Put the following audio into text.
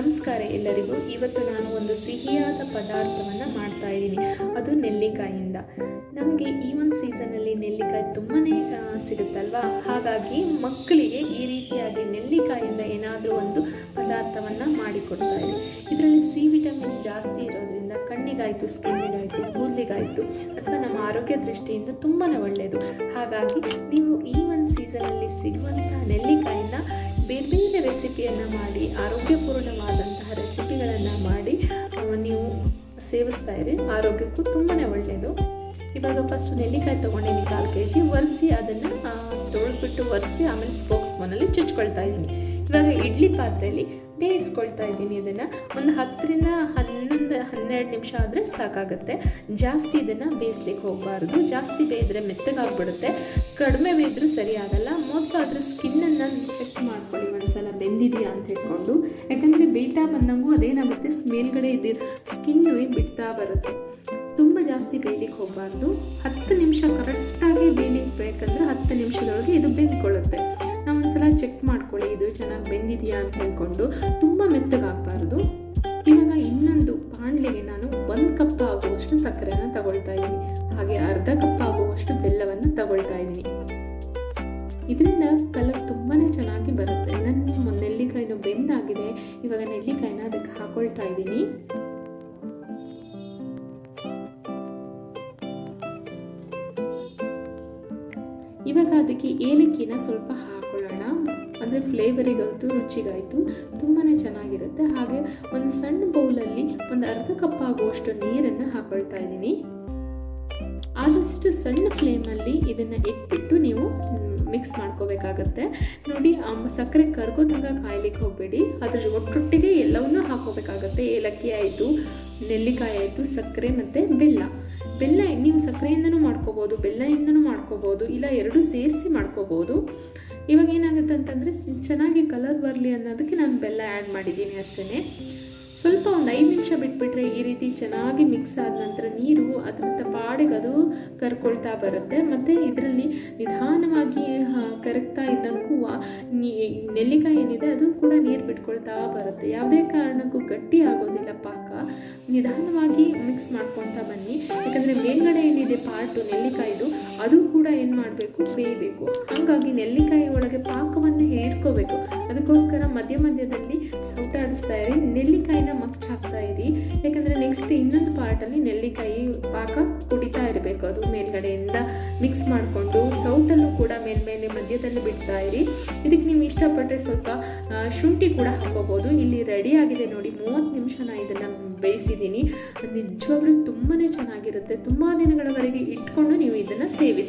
ನಮಸ್ಕಾರ ಎಲ್ಲರಿಗೂ. ಇವತ್ತು ನಾನು ಒಂದು ಸಿಹಿಯಾದ ಪದಾರ್ಥವನ್ನು ಮಾಡ್ತಾ ಇದ್ದೀನಿ. ಅದು ನೆಲ್ಲಿಕಾಯಿಯಿಂದ ನಮಗೆ ಈ ಒಂದು ಸೀಸನಲ್ಲಿ ನೆಲ್ಲಿಕಾಯಿ ತುಂಬಾ ಸಿಗುತ್ತಲ್ವಾ? ಹಾಗಾಗಿ ಮಕ್ಕಳಿಗೆ ಈ ರೀತಿಯಾಗಿ ನೆಲ್ಲಿಕಾಯಿಂದ ಏನಾದರೂ ಒಂದು ಪದಾರ್ಥವನ್ನು ಮಾಡಿಕೊಡ್ತಾ ಇದೆ ಇದರಲ್ಲಿ ಸಿ ವಿಟಮಿನ್ ಜಾಸ್ತಿ ಇರೋದ್ರಿಂದ ಕಣ್ಣಿಗಾಯಿತು, ಸ್ಕಿನ್ನಿಗಾಯಿತು, ಕೂದಲಿಗಾಯಿತು ಅಥವಾ ನಮ್ಮ ಆರೋಗ್ಯ ದೃಷ್ಟಿಯಿಂದ ತುಂಬಾ ಒಳ್ಳೆಯದು ಹಾಗಾಗಿ ನೀವು ಈ ಒಂದು ಸೀಸನಲ್ಲಿ ಸಿಗುವಂಥ ನೆಲ್ಲಿಕಾಯಿನ ಬೇರೆ ಬೇರೆ ರೆಸಿಪಿಯನ್ನು ಮಾಡಿ, ಆರೋಗ್ಯಪೂರ್ಣವಾದಂತಹ ರೆಸಿಪಿಗಳನ್ನು ಮಾಡಿ ನೀವು ಸೇವಿಸ್ತಾ ಇರಿ. ಆರೋಗ್ಯಕ್ಕೂ ತುಂಬಾ ಒಳ್ಳೆಯದು ಇವಾಗ ಫಸ್ಟು ನೆಲ್ಲಿಕಾಯಿ ತೊಗೊಂಡಿದ್ದೀನಿ ಕಾಲು ಕೆ ಜಿ ಒರೆಸಿ ಅದನ್ನು ತೊಳೆದ್ಬಿಟ್ಟು ಒರೆಸಿ ಆಮೇಲೆ ಸ್ಪೋಕ್ಸ್ ಮನಲ್ಲಿ ಚುಚ್ಕೊಳ್ತಾ ಇದ್ದೀನಿ. ಇವಾಗ ಇಡ್ಲಿ ಪಾತ್ರೆಯಲ್ಲಿ ಬೇಯಿಸ್ಕೊಳ್ತಾ ಇದ್ದೀನಿ ಇದನ್ನು ಒಂದು ಹತ್ತರಿಂದ ಹನ್ನೊಂದು, ಹನ್ನೆರಡು ನಿಮಿಷ ಆದರೆ ಸಾಕಾಗುತ್ತೆ. ಜಾಸ್ತಿ ಇದನ್ನು ಬೇಯಿಸ್ಲಿಕ್ಕೆ ಹೋಗಬಾರ್ದು. ಜಾಸ್ತಿ ಬೇಯಿದ್ರೆ ಮೆತ್ತಗಾಗ್ಬಿಡುತ್ತೆ. ಕಡಿಮೆ ಬೇಯಿದ್ರೂ ಸರಿ ಆಗಲ್ಲ. ಮೊದಲು ಅದ್ರ ಸ್ಕಿನ್ನನ್ನು ಚೆಕ್ ಮಾಡ್ಕೊಳ್ಳಿ ಒಂದ್ಸಲ. ಬೆಂದಿದೆಯಾ ಅಂತ ಹೇಳ್ಕೊಂಡು. ಯಾಕಂದರೆ ಬೇಯ್ತಾ ಬಂದಂಗೂ ಅದೇನಾಗುತ್ತೆ? ಮೇಲ್ಗಡೆ ಇದು ಸ್ಕಿನ್ನು ಬಿಡ್ತಾ ಬರುತ್ತೆ. ತುಂಬ ಜಾಸ್ತಿ ಬೇಯಲಿಕ್ಕೆ ಹೋಗಬಾರ್ದು. ಹತ್ತು ನಿಮಿಷ ಕರೆಕ್ಟಾಗಿ ಬೇಯಲಿಕ್ಕೆ ಬೇಕಂದ್ರೆ ಹತ್ತು ನಿಮಿಷದೊಳಗೆ ಇದು ಬೆಂದ್ಕೊಳ್ಳುತ್ತೆ. ನಾವು ಒಂದ್ಸಲ ಚೆಕ್ ಮಾಡ್ಕೊಳ್ಳಿ, ಇದು ಚೆನ್ನಾಗಿ ಬೆಂದಿದೆಯಾ ಅಂತ ಹೇಳ್ಕೊಂಡು ತುಂಬ ಮೆತ್ತಗಾಗಬಾರ್ದು. ಇವಾಗ ಇನ್ನೊಂದು ಬಾಣಲೆಗೆ ನಾನು ಒಂದು ಕಪ್ ಆಗುವಷ್ಟು ಸಕ್ಕರೆನ ತಗೊಳ್ತಾ ಇದ್ದೀನಿ. ಹಾಗೆ ಅರ್ಧ ಕಪ್ ಆಗುವಷ್ಟು ಬೆಲ್ಲವನ್ನು ತಗೊಳ್ತಾ ಇದ್ದೀನಿ. ಇದರಿಂದ ಕಲರ್ ತುಂಬಾ ಚೆನ್ನಾಗಿ ಬರುತ್ತೆ. ನನ್ನ ನೆಲ್ಲಿಕಾಯಿನ ಬೆಂದಾಗಿದೆ. ಇವಾಗ ನೆಲ್ಲಿಕಾಯಿನ ಅದಕ್ಕೆ ಹಾಕೊಳ್ತಾ ಇದ್ದೀನಿ. ಇವಾಗ ಅದಕ್ಕೆ ಏಲಕ್ಕಿನ ಸ್ವಲ್ಪ ಹಾಕೊಳ್ಳೋಣ ಅಂದರೆ ಫ್ಲೇವರಿಗಾಯಿತು ರುಚಿಗಾಯಿತು. ತುಂಬಾ ಚೆನ್ನಾಗಿರುತ್ತೆ. ಹಾಗೆ ಒಂದು ಸಣ್ಣ ಬೌಲಲ್ಲಿ ಒಂದು ಅರ್ಧ ಕಪ್ ಆಗುವಷ್ಟು ನೀರನ್ನು ಹಾಕೊಳ್ತಾ ಇದ್ದೀನಿ. ಆದಷ್ಟು ಸಣ್ಣ ಫ್ಲೇಮಲ್ಲಿ ಇದನ್ನು ಎತ್ತಿಟ್ಟು ನೀವು ಮಿಕ್ಸ್ ಮಾಡ್ಕೋಬೇಕಾಗತ್ತೆ. ನೋಡಿ ಸಕ್ಕರೆ ಕರ್ಗೋ ಕಾಯ್ಲಿಕ್ಕೆ ಹೋಗಬೇಡಿ. ಅದ್ರ ಒಟ್ಟೊಟ್ಟಿಗೆ ಎಲ್ಲವನ್ನೂ ಹಾಕೋಬೇಕಾಗತ್ತೆ ಏಲಕ್ಕಿ ಆಯಿತು, ನೆಲ್ಲಿಕಾಯಿ ಆಯಿತು, ಸಕ್ಕರೆ ಮತ್ತು ಬೆಲ್ಲ. ಬೆಲ್ಲ ನೀವು ಸಕ್ಕರೆಯಿಂದನೂ ಮಾಡ್ಕೋಬೋದು ಬೆಲ್ಲಯಿಂದನೂ ಮಾಡ್ಕೋಬೋದು, ಇಲ್ಲ ಎರಡು ಸೇರಿಸಿ ಮಾಡ್ಕೋಬೋದು. ಇವಾಗ ಏನಾಗುತ್ತೆ ಅಂತಂದರೆ ಚೆನ್ನಾಗಿ ಕಲರ್ ಬರಲಿ ಅನ್ನೋದಕ್ಕೆ ನಾನು ಬೆಲ್ಲ ಆ್ಯಡ್ ಮಾಡಿದ್ದೀನಿ ಅಷ್ಟೇ ಸ್ವಲ್ಪ ಒಂದು ಐದು ನಿಮಿಷ ಬಿಟ್ಬಿಟ್ರೆ ಈ ರೀತಿ ಚೆನ್ನಾಗಿ ಮಿಕ್ಸ್ ಆದ ನಂತರ ನೀರು ಅದರ ಪಾಡಿಗೆ ಅದು ಕರ್ಕೊಳ್ತಾ ಬರುತ್ತೆ. ಮತ್ತು ಇದರಲ್ಲಿ ನಿಧಾನವಾಗಿ ಕರಗ್ತಾ ಇದ್ದಂಗೂ ನೆಲ್ಲಿಕಾಯಿ ಏನಿದೆ ಅದು ಕೂಡ ನೀರು ಬಿಟ್ಕೊಳ್ತಾ ಬರುತ್ತೆ. ಯಾವುದೇ ಕಾರಣಕ್ಕೂ ಗಟ್ಟಿ ಆಗೋದಿಲ್ಲ ಪಾಕ. ನಿಧಾನವಾಗಿ ಮಿಕ್ಸ್ ಮಾಡ್ಕೊಳ್ತಾ ಬನ್ನಿ. ಯಾಕಂದರೆ ಮೇಲ್ಗಡೆ ಏನಿದೆ ಪಾರ್ಟು ನೆಲ್ಲಿಕಾಯಿದು, ಅದು ಕೂಡ ಏನು ಮಾಡಬೇಕು? ಬೇಯಬೇಕು. ಹಾಗಾಗಿ ನೆಲ್ಲಿಕಾಯಿ ಒಳಗೆ ಪಾಕವನ್ನು ಹೇರ್ಕೋಬೇಕು. ಅದಕ್ಕೋಸ್ಕರ ಮಧ್ಯ ಮಧ್ಯದಲ್ಲಿ ಸೌಟಾಡಿಸ್ತಾ ಇರಿ. ನೆಲ್ಲಿಕಾಯಿ ಯಾಕಂದರೆ ಇನ್ನೊಂದು ಪಾರ್ಟಲ್ಲಿ ನೆಲ್ಲಿಕಾಯಿ ಪಾಕ ಕುಡಿತಾ ಇರಬೇಕು. ಅದು ಮೇಲ್ಗಡೆಯಿಂದ ಮಿಕ್ಸ್ ಮಾಡಿಕೊಂಡು ಸೌಟಲ್ಲೂ ಕೂಡ ಮೇಲ್ಮೇಲೆ ಮಧ್ಯದಲ್ಲಿ ಬಿಡ್ತಾ ಇರಿ. ಇದಕ್ಕೆ ನೀವು ಇಷ್ಟಪಟ್ಟರೆ ಸ್ವಲ್ಪ ಶುಂಠಿ ಕೂಡ ಹಾಕೋಬೋದು. ಇಲ್ಲಿ ರೆಡಿ ಆಗಿದೆ ನೋಡಿ, ಮೂವತ್ತು ನಿಮಿಷ ನಾನು ಇದನ್ನು ಬೇಯಿಸಿದ್ದೀನಿ. ನಿಜವಾಗ್ಲೂ ತುಂಬಾ ಚೆನ್ನಾಗಿರುತ್ತೆ. ತುಂಬ ದಿನಗಳವರೆಗೆ ಇಟ್ಕೊಂಡು ನೀವು ಇದನ್ನು ಸೇವಿಸಿ.